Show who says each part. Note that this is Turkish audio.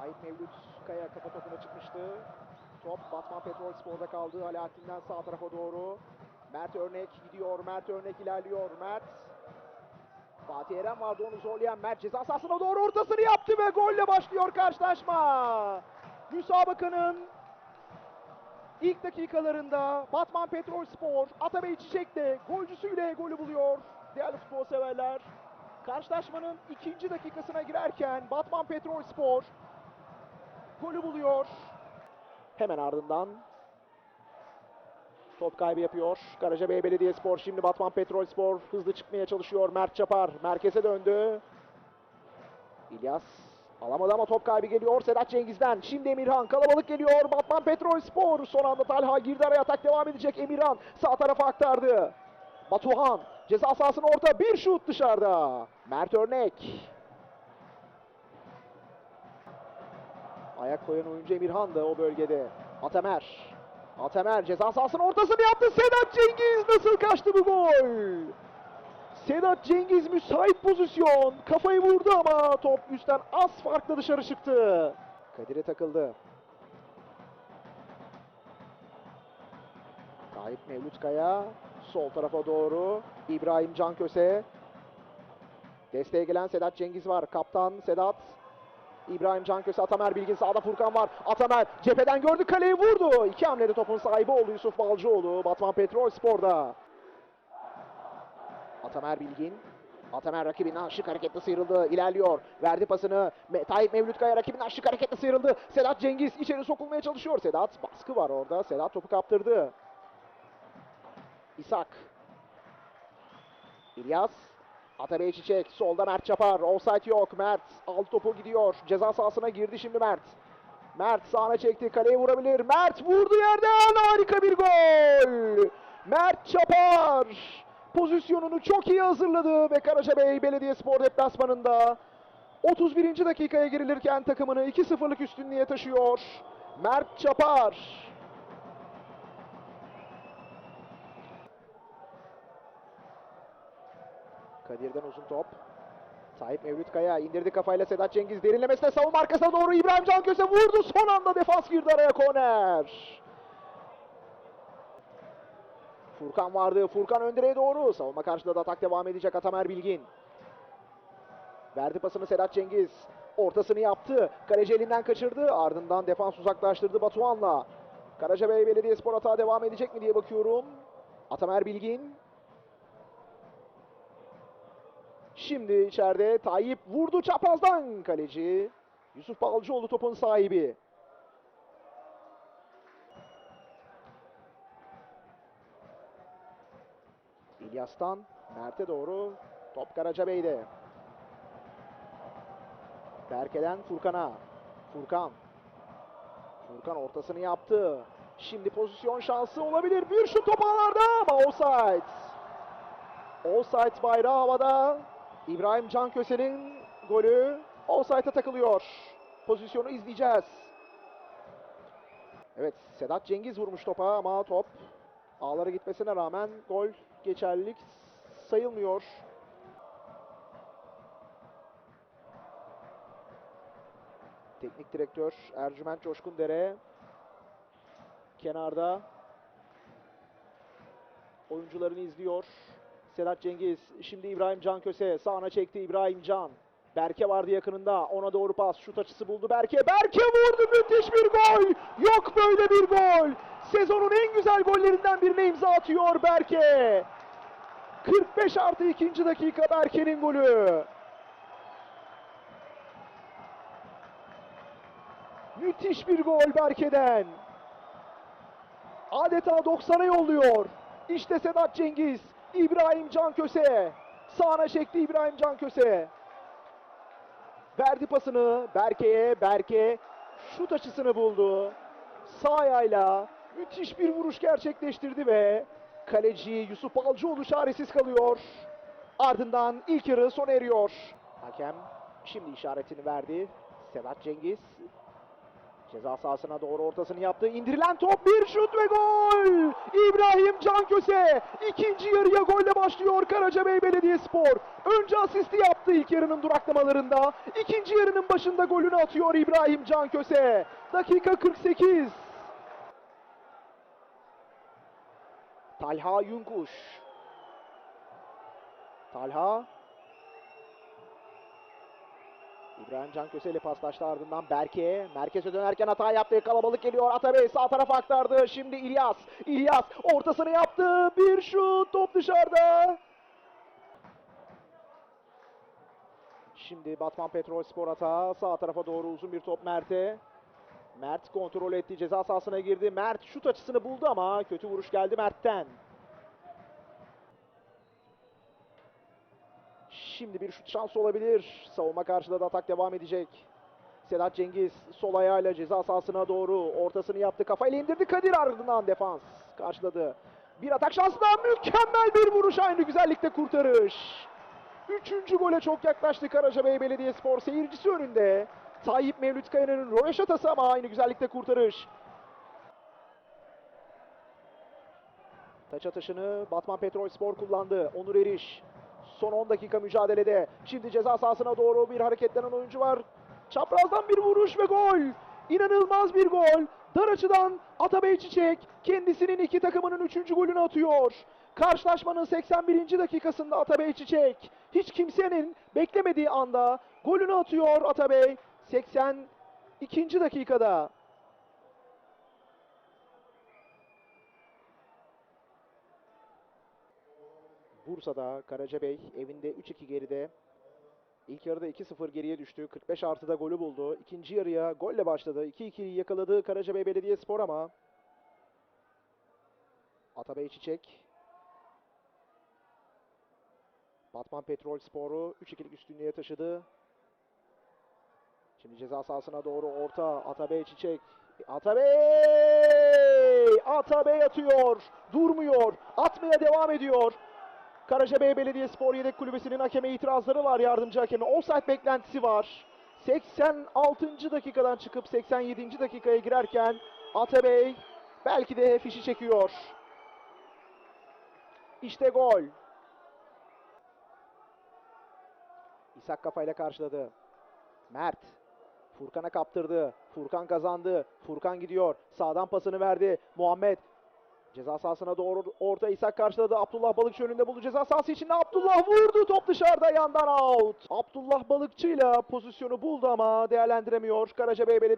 Speaker 1: Tayyip Mevlüt Kaya kafa topuna çıkmıştı. Top Batman Petrol Spor'da kaldı. Alaaddin'den sağ tarafa doğru. Mert Örnek gidiyor. Mert Örnek ilerliyor. Mert. Fatih Eren vardı onu zorlayan Mert ceza sahasına doğru ortasını yaptı ve golle başlıyor karşılaşma. Müsabakanın ilk dakikalarında Batman Petrol Spor Atabey Çiçek de golcüsüyle golü buluyor. Değerli futbol severler. Karşılaşmanın ikinci dakikasına girerken Batman Petrol Spor golü buluyor. Hemen ardından top kaybı yapıyor. Karacabey Belediyespor şimdi Batman Petrol Spor hızlı çıkmaya çalışıyor. Mert Çapar merkeze döndü. İlyas alamadı ama top kaybı geliyor Sedat Cengiz'den. Şimdi Emirhan kalabalık geliyor. Batman Petrol Spor son anda Talha girdi araya atak devam edecek. Emirhan sağ tarafa aktardı. Batuhan ceza sahasına orta bir şut dışarıda. Mert Örnek. Ayak koyan oyuncu Emirhan da o bölgede. Atamer. Atamer ceza sahasının ortasını yaptı. Sedat Cengiz nasıl kaçtı bu gol? Sedat Cengiz müsait pozisyon. Kafayı vurdu ama top üstten az farkla dışarı çıktı. Kadir'e takıldı. Tayyip Mevlüt Kaya sol tarafa doğru. İbrahim Canköse. Desteğe gelen Sedat Cengiz var. Kaptan Sedat. İbrahim Canköse, Atamer Bilgin sağda Furkan var. Atamer cepheden gördü kaleyi vurdu. İki hamlede topun sahibi oldu Yusuf Balcıoğlu. Batman Petrol Spor'da. Atamer Bilgin. Atamer rakibinden şık hareketli sıyrıldı. İlerliyor. Verdi pasını. Me Tayyip Mevlüt Kaya rakibinden şık hareketli sıyrıldı. Sedat Cengiz içeri sokulmaya çalışıyor. Sedat baskı var orada. Sedat topu kaptırdı. İshak. İlyas. Atabey Çiçek. Solda Mert Çapar. Offside yok. Mert alt topu gidiyor. Ceza sahasına girdi şimdi Mert. Mert sağına çekti. Kaleye vurabilir. Mert vurdu yerden. Harika bir gol. Mert Çapar. Pozisyonunu çok iyi hazırladı ve Karacabey Belediyespor deplasmanında 31. dakikaya girilirken takımını 2-0'lık üstünlüğe taşıyor. Mert Çapar. Kadir'den uzun top. Tayyip Mevlüt Kaya indirdi kafayla Sedat Cengiz derinlemesine savunma arkasına doğru İbrahim Canköse vurdu. Son anda defans girdi araya korner. Furkan vardı. Furkan ön direğe doğru. Savunma karşıda da atak devam edecek Atamer Bilgin. Verdi pasını Sedat Cengiz. Ortasını yaptı. Kaleci elinden kaçırdı. Ardından defans uzaklaştırdı Batuhan'la. Karacabey Belediyespor hata devam edecek mi diye bakıyorum. Atamer Bilgin. Şimdi içeride Tayyip vurdu çaprazdan kaleci. Yusuf Balcıoğlu topun sahibi. İlyas'tan Mert'e doğru top Karacabey'de. Berke'den Furkan'a. Furkan. Furkan ortasını yaptı. Şimdi pozisyon şansı olabilir. Bir şut top ağlarda ama offside. Offside bayrağı havada. İbrahim Canköse'nin golü offside'a takılıyor. Pozisyonu izleyeceğiz. Evet Sedat Cengiz vurmuş topa ama top ağlara gitmesine rağmen gol geçerlilik sayılmıyor. Teknik direktör Ercüment Coşkundere kenarda oyuncularını izliyor. Sedat Cengiz şimdi İbrahim Can Köse sağına çekti İbrahim Can. Berke vardı yakınında ona doğru pas şut açısı buldu Berke. Berke vurdu müthiş bir gol. Yok böyle bir gol. Sezonun en güzel gollerinden birine imza atıyor Berke. 45 artı 2. dakika Berke'nin golü. Müthiş bir gol Berke'den. Adeta 90'a yolluyor. İşte Sedat Cengiz. İbrahim Canköse. Sağına çekti İbrahim Canköse. Verdi pasını Berke'ye. Berke şut açısını buldu. Sağ ayağıyla müthiş bir vuruş gerçekleştirdi ve kaleci Yusuf Balcıoğlu çaresiz kalıyor. Ardından ilk yarı sona eriyor. Hakem şimdi işaretini verdi. Sedat Cengiz Ceza sahasına doğru ortasını yaptı. İndirilen top bir şut ve gol! İbrahim Canköse ikinci yarıya golle başlıyor Karacabey Belediyespor. Önce asisti yaptı ilk yarının duraklamalarında. İkinci yarının başında golünü atıyor İbrahim Canköse. Dakika 48. Talha Yunkuş. Talha İbrahim Canköse ile paslaştı ardından Berke. Merkeze dönerken hata yaptı. Kalabalık geliyor. Atabey sağ tarafa aktardı. Şimdi İlyas. İlyas ortasını yaptı. Bir şut. Top dışarıda. Şimdi Batman Petrol Spor hata. Sağ tarafa doğru uzun bir top Mert'e. Mert kontrol etti. Ceza sahasına girdi. Mert şut açısını buldu ama kötü vuruş geldi Mert'ten. Şimdi bir şut şansı olabilir. Savunma karşıda da atak devam edecek. Sedat Cengiz sol ayağıyla ceza sahasına doğru ortasını yaptı. Kafayla indirdi Kadir ardından defans karşıladı. Bir atak şansı daha mükemmel bir vuruş aynı güzellikte kurtarış. Üçüncü gole çok yaklaştı Karacabey Belediyespor seyircisi önünde. Tayyip Mevlüt Kaya'nın röveşatası ama aynı güzellikte kurtarış. Taç atışını Batman Petrol Spor kullandı. Onur Eriş son 10 dakika mücadelede. Şimdi ceza sahasına doğru bir hareketlenen oyuncu var. Çaprazdan bir vuruş ve gol. İnanılmaz bir gol. Dar açıdan Atabey Çiçek kendisinin iki takımının üçüncü golünü atıyor. Karşılaşmanın 81. dakikasında Atabey Çiçek hiç kimsenin beklemediği anda golünü atıyor Atabey. 82. dakikada. Bursa'da Karacabey evinde 3-2 geride. İlk yarıda 2-0 geriye düştü. 45 artıda golü buldu. İkinci yarıya golle başladı. 2-2'yi yakaladı Karacabey Belediyespor ama Atabey Çiçek Batman Petrol Sporu 3-2'lik üstünlüğe taşıdı. Şimdi ceza sahasına doğru orta Atabey Çiçek. Atabey! Atabey atıyor. Durmuyor. Atmaya devam ediyor. Karacabey Belediyespor Yedek Kulübesi'nin hakeme itirazları var yardımcı hakeme. Offside beklentisi var. 86. dakikadan çıkıp 87. dakikaya girerken Atabey belki de fişi çekiyor. İşte gol. İshak kafayla karşıladı. Mert. Furkan'a kaptırdı. Furkan kazandı. Furkan gidiyor. Sağdan pasını verdi. Muhammed Ceza sahasına doğru orta İshak karşıladı. Abdullah Balıkçı önünde buldu ceza sahası içinde. Abdullah vurdu. Top dışarıda yandan out. Abdullah Balıkçı ile pozisyonu buldu ama değerlendiremiyor. Karacabey Belediye